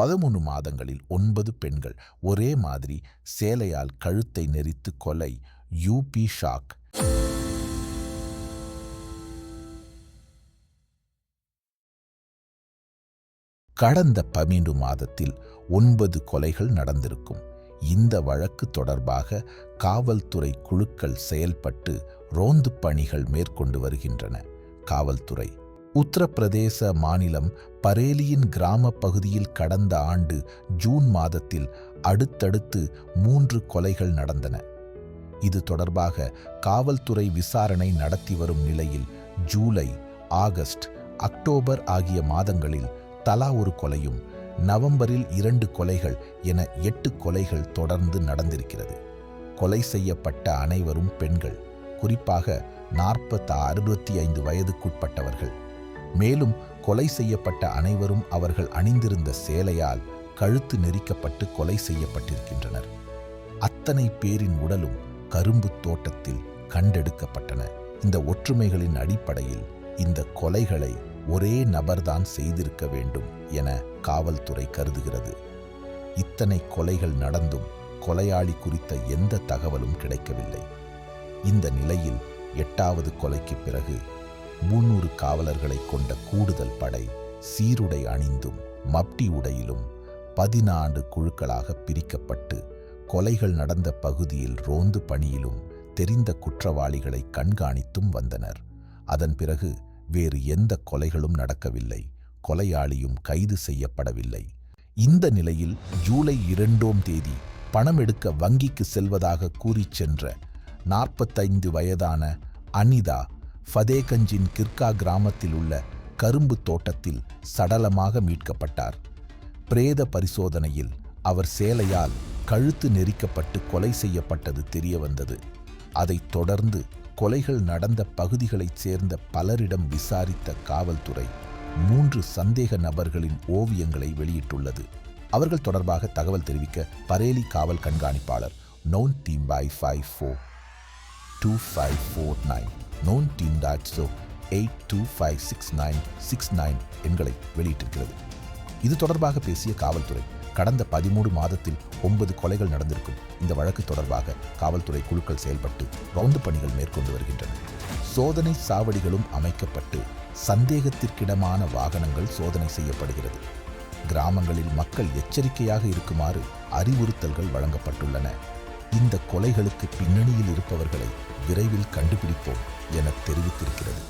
பதிமூணு மாதங்களில் ஒன்பது பெண்கள் ஒரே மாதிரி சேலையால் கழுத்தை நெரித்து கொலை. UP shock. கடந்த பன்னெண்டு மாதத்தில் ஒன்பது கொலைகள் நடந்திருக்கும். இந்த வழக்கு தொடர்பாக காவல்துறை குழுக்கள் செயல்பட்டு ரோந்து பணிகள் மேற்கொண்டு வருகின்றன. காவல்துறை உத்தரப்பிரதேச மாநிலம் பரேலியின் கிராம பகுதியில் கடந்த ஆண்டு ஜூன் மாதத்தில் அடுத்தடுத்து மூன்று கொலைகள் நடந்தன. இது தொடர்பாக காவல்துறை விசாரணை நடத்தி வரும் நிலையில் ஜூலை ஆகஸ்ட் அக்டோபர் ஆகிய மாதங்களில் தலா ஒரு கொலையும் நவம்பரில் இரண்டு கொலைகள் என எட்டு கொலைகள் தொடர்ந்து நடந்திருக்கிறது. கொலை செய்யப்பட்ட அனைவரும் பெண்கள் குறிப்பாக நாற்பத்து அறுபத்தி ஐந்து வயதுக்குட்பட்டவர்கள். மேலும் கொலை செய்யப்பட்ட அனைவரும் அவர்கள் அணிந்திருந்த சேலையால் கழுத்து நெரிக்கப்பட்டு கொலை செய்யப்பட்டிருக்கின்றனர். அத்தனை பேரின் உடலும் கரும்பு தோட்டத்தில் கண்டெடுக்கப்பட்டன. இந்த ஒற்றுமைகளின் அடிப்படையில் இந்த கொலைகளை ஒரே நபர்தான் செய்திருக்க வேண்டும் என காவல்துறை கருதுகிறது. இத்தனை கொலைகள் நடந்தும் கொலையாளி குறித்த எந்த தகவலும் கிடைக்கவில்லை. இந்த நிலையில் எட்டாவது கொலைக்கு பிறகு முன்னூறு காவலர்களை கொண்ட கூடுதல் படை சீருடை அணிந்தும் மப்டி உடையிலும் பதினான்கு குழுக்களாக பிரிக்கப்பட்டு கொலைகள் நடந்த பகுதியில் ரோந்து பணியிலும் தெரிந்த குற்றவாளிகளை கண்காணித்தும் வந்தனர். அதன் பிறகு வேறு எந்த கொலைகளும் நடக்கவில்லை. கொலையாளியும் கைது செய்யப்படவில்லை. இந்த நிலையில் ஜூலை இரண்டோம் தேதி பணம் எடுக்க வங்கிக்கு செல்வதாக கூறிச் சென்ற நாற்பத்தைந்து வயதான அனிதா ஃபதேகஞ்சின் கிர்கா கிராமத்தில் உள்ள கரும்பு தோட்டத்தில் சடலமாக மீட்கப்பட்டார். பிரேத பரிசோதனையில் அவர் சேலையால் கழுத்து நெரிக்கப்பட்டு கொலை செய்யப்பட்டது தெரியவந்தது. அதைத் தொடர்ந்து கொலைகள் நடந்த பகுதிகளைச் சேர்ந்த பலரிடம் விசாரித்த காவல்துறை மூன்று சந்தேக நபர்களின் ஓவியங்களை வெளியிட்டுள்ளது. அவர்கள் தொடர்பாக தகவல் தெரிவிக்க பரேலி காவல் கண்காணிப்பாளர் நோன் டீம் by five four two five four nine. Known டாட்ஸோ eight two five six nine six nine எண்களை வெளியிட்டிருக்கிறது. இது தொடர்பாக பேசிய காவல்துறை கடந்த பதிமூணு மாதத்தில் ஒன்பது கொலைகள் நடந்திருக்கும். இந்த வழக்கு தொடர்பாக காவல்துறை குழுக்கள் செயல்பட்டு ரவுண்டு பணிகள் மேற்கொண்டு வருகின்றன. சோதனை சாவடிகளும் அமைக்கப்பட்டு சந்தேகத்திற்கிடமான வாகனங்கள் சோதனை செய்யப்படுகிறது. கிராமங்களில் மக்கள் எச்சரிக்கையாக இருக்குமாறு அறிவுறுத்தல்கள் வழங்கப்பட்டுள்ளன. இந்த கொலைகளுக்கு பின்னணியில் இருப்பவர்களை விரைவில் கண்டுபிடிப்போம் என தெரிவித்திருக்கிறது.